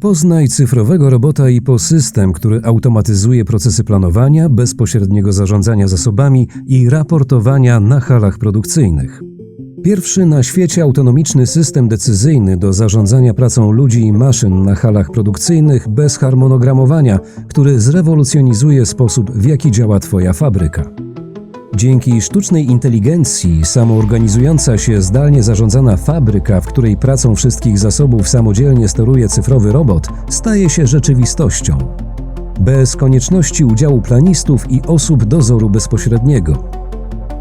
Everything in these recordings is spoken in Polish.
Poznaj cyfrowego robota i posystem, który automatyzuje procesy planowania, bezpośredniego zarządzania zasobami i raportowania na halach produkcyjnych. Pierwszy na świecie autonomiczny system decyzyjny do zarządzania pracą ludzi i maszyn na halach produkcyjnych bez harmonogramowania, który zrewolucjonizuje sposób, w jaki działa Twoja fabryka. Dzięki sztucznej inteligencji samoorganizująca się zdalnie zarządzana fabryka, w której pracą wszystkich zasobów samodzielnie steruje cyfrowy robot, staje się rzeczywistością. Bez konieczności udziału planistów i osób dozoru bezpośredniego.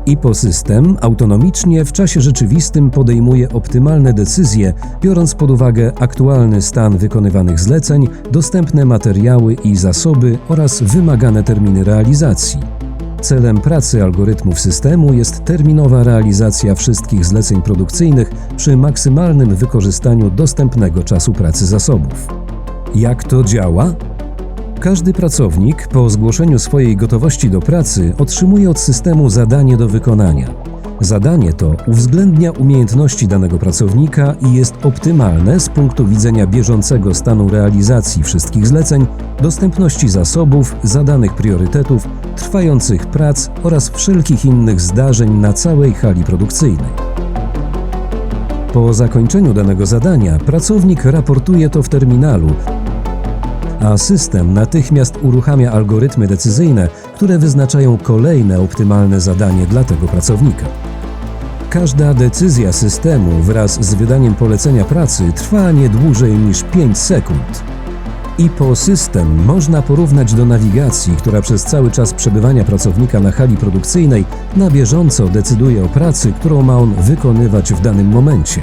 IPO-system autonomicznie w czasie rzeczywistym podejmuje optymalne decyzje, biorąc pod uwagę aktualny stan wykonywanych zleceń, dostępne materiały i zasoby oraz wymagane terminy realizacji. Celem pracy algorytmów systemu jest terminowa realizacja wszystkich zleceń produkcyjnych przy maksymalnym wykorzystaniu dostępnego czasu pracy zasobów. Jak to działa? Każdy pracownik po zgłoszeniu swojej gotowości do pracy otrzymuje od systemu zadanie do wykonania. Zadanie to uwzględnia umiejętności danego pracownika i jest optymalne z punktu widzenia bieżącego stanu realizacji wszystkich zleceń, dostępności zasobów, zadanych priorytetów, trwających prac oraz wszelkich innych zdarzeń na całej hali produkcyjnej. Po zakończeniu danego zadania pracownik raportuje to w terminalu, a system natychmiast uruchamia algorytmy decyzyjne, które wyznaczają kolejne optymalne zadanie dla tego pracownika. Każda decyzja systemu wraz z wydaniem polecenia pracy trwa nie dłużej niż 5 sekund. IPO system można porównać do nawigacji, która przez cały czas przebywania pracownika na hali produkcyjnej na bieżąco decyduje o pracy, którą ma on wykonywać w danym momencie.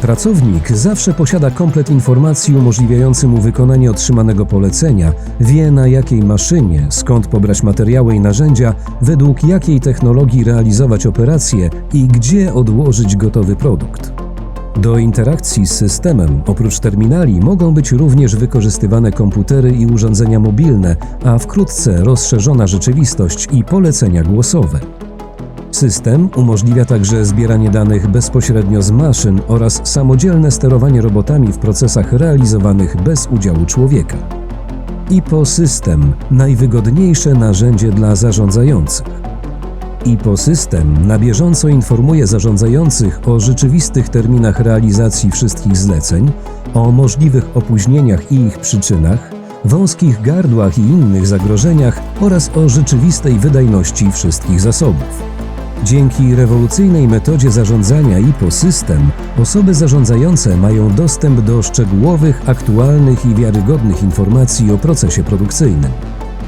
Pracownik zawsze posiada komplet informacji umożliwiający mu wykonanie otrzymanego polecenia, wie na jakiej maszynie, skąd pobrać materiały i narzędzia, według jakiej technologii realizować operacje i gdzie odłożyć gotowy produkt. Do interakcji z systemem oprócz terminali mogą być również wykorzystywane komputery i urządzenia mobilne, a wkrótce rozszerzona rzeczywistość i polecenia głosowe. System umożliwia także zbieranie danych bezpośrednio z maszyn oraz samodzielne sterowanie robotami w procesach realizowanych bez udziału człowieka. IPO System najwygodniejsze narzędzie dla zarządzających. IPO System na bieżąco informuje zarządzających o rzeczywistych terminach realizacji wszystkich zleceń, o możliwych opóźnieniach i ich przyczynach, wąskich gardłach i innych zagrożeniach oraz o rzeczywistej wydajności wszystkich zasobów. Dzięki rewolucyjnej metodzie zarządzania IPO System osoby zarządzające mają dostęp do szczegółowych, aktualnych i wiarygodnych informacji o procesie produkcyjnym.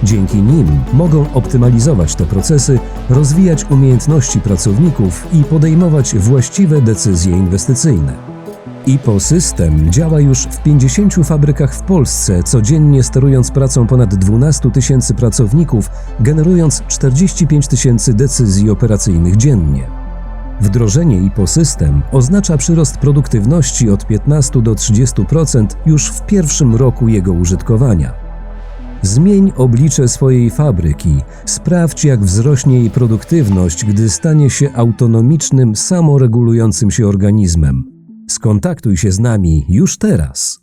Dzięki nim mogą optymalizować te procesy, rozwijać umiejętności pracowników i podejmować właściwe decyzje inwestycyjne. IPO System działa już w 50 fabrykach w Polsce, codziennie sterując pracą ponad 12 tysięcy pracowników, generując 45 tysięcy decyzji operacyjnych dziennie. Wdrożenie IPO System oznacza przyrost produktywności od 15 do 30% już w pierwszym roku jego użytkowania. Zmień oblicze swojej fabryki, sprawdź jak wzrośnie jej produktywność, gdy stanie się autonomicznym, samoregulującym się organizmem. Skontaktuj się z nami już teraz.